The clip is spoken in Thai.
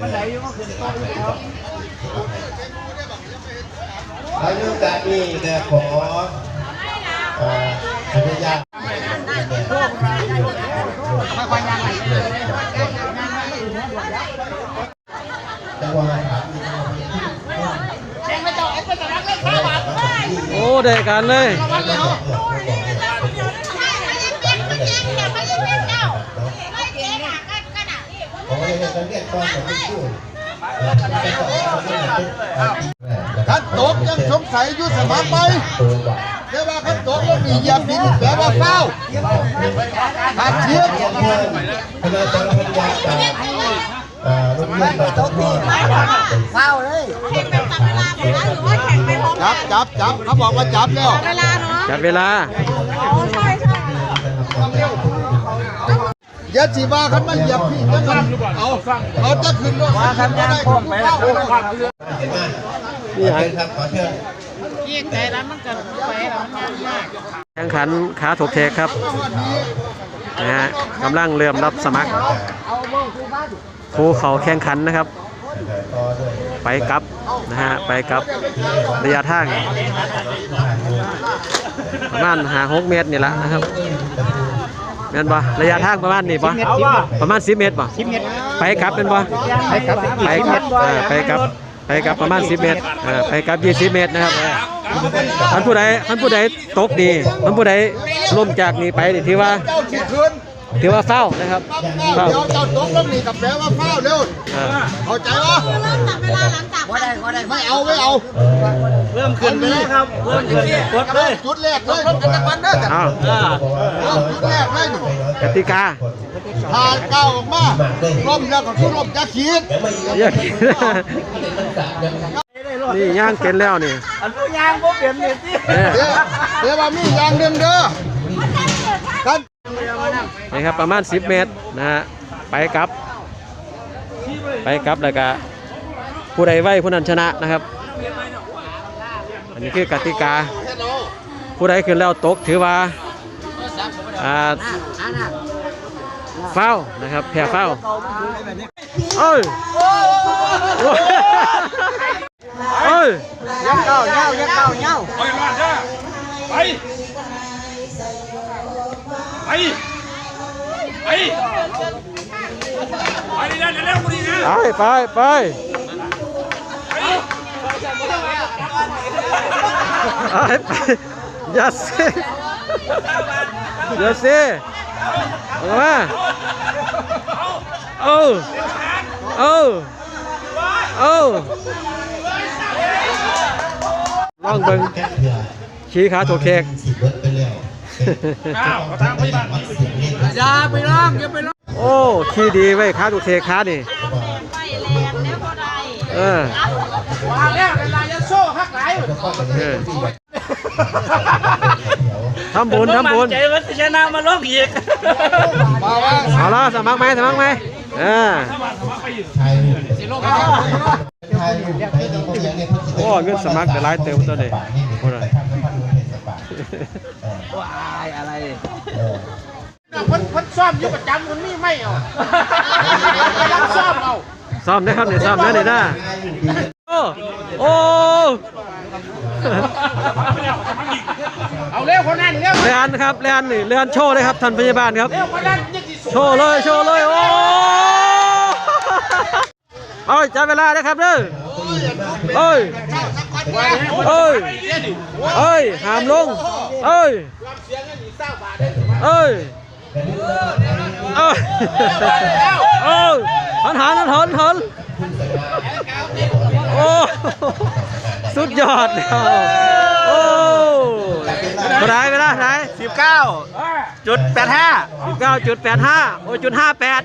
แล้วเรื่องการนี้ก็ขอเอ่ออนุญาตจังหวะถามนี่โอ้ได้การเลย ผมไม่ได้จะ เรียกตอนผมไม่พูดขันตกยังสงสัยอยู่สมัครไปตัวบอกเรียกว่าขันตกแล้วมีเหยียบดินแปลว่าเฝ้าขาดเชียบเพื่อนคณะจารพันยาจากอ่าโรงเรียนปฐมพรเฝ้าเลยจับจับจับเขาบอกว่าจับแล้วเวลาเนาะจัดเวลา อ๋อใช่ใช่อย่าสีว่าขันมันเหยียบพี่จะมันเอาเอาจะขึ้นรถว่าขันไม่ได้ขึ้นเฝ้าเลยเห็นไหมนี่ไงครับขอเชิญยิ่งใจแล้วมันก็ไปแล้วมันมากแข่งขันขาถกเทกครับนะฮะกำลังเริ่มรับสมัครครูเขาแข่งขันนะครับต่อด้วยไปกลับนะฮะไปกลับระยะทางประมาณหาหกเมตรนี่แหละนะครับ แม่นบ่ระยะทางประมาณนี้บ่ประมาณ10เมตรบ่ไปกลับเป็นบ่ไปกลับไปกลับเออไปกลับไปกลับประมาณ 10 เมตรเออไปกลับ20 เมตรนะครับท่านผู้ใดท่านผู้ใดตกดีท่านผู้ใดล่มจากนี้ไปนี่ถือว่าเจ้าที่ขึ้น ถือว่าเฝ้านะครับเฝ้าเฝ้าเดี๋ยวเจ้าตกแล้วนี่กับแปลว่าเฝ้าเร็วเออเข้าใจวะเริ่มจับเวลาหลังจากไม่ได้ไม่ได้ไม่เอาไม่เอาเริ่มขึ้นไปแล้วครับเริ่มขึ้นกดเลยจุดแรกเลยกันตะวันเด้ออ้าวเอาจุดแรกเลยนี่กติกาทานก้าวออกมาร่มแล้วก็คือร่มจะขีดอยากกินนี่ย่างเป็นแล้วนี่อันผู้ยางบ่เปลี่ยนนี่สิเนี่ยเดี๋ยวเดี๋ยวว่ามีอย่างหนึ่งเด้อ กันนี่ครับประมาณ 10 เมตรนะฮะไปกลับ ไปกลับแล้วก็ผู้ใดไว้ผู้นั้นชนะนะครับ อันนี้คือกติกา ผู้ใดขึ้นแล้วตกถือว่าอ่าเฝ้านะครับแพ้เฝ้าเอ้ย ไปดีนะเร็วๆกูดีนะไปไปไปไปไปอย่าเซ่อย่าเซ่ออกมาเอาเอาเอาลองเบิ่งแค่เพื่อชี้ขาตัวเค้กสิบเบิร์ดไปแล้วอ้าวทางพยาบาลอย่าไปร้องอย่าไปร้อง โอ้ขี้ดีไว้ยขาตัวเค้กขานี่ ไปแรงแล้วพอได้เออมาแล้วเวลาจะโซ่ฮักไหลเออทำบุญทำบุญ ใจว่าชนะมาลงอีกมาว่าเอาละสมัครไหมสมัครไหมเออไทยไทยให้ดีพวกยังเนี่ยโอ้เงินสมัครแต่หลายเติมตัวนี้โอ้ยอะไร คนคนซ่อมอยู่ประจำคนนี้ไม่เอายังซ่อมเอาซ้อมนะครับเนี่ยซ้อมนะเนี่ยนะโอ้โอ้เอาเร็วคนนั้นเร็วเรียนครับเรียนนี่เรียนโชว์เลยครับท่านพยาบาลครับ เร็วคนนั้นยังสิโชว์เลยโชว์เลยโอ้เอ้ยจับเวลานะครับเด้อเอ้ยเอ้ยเอ้ยห้ามลงเอ้ยเอ้ย เอ้ยเอ้ยหันหันหันหันหันโอ้สุดยอดเลยโอ้เวลาเวลาไรสิบเก้าจุดแปดห้าสิบเก้าจุดแปดห้าโอ้จุดห้าแปด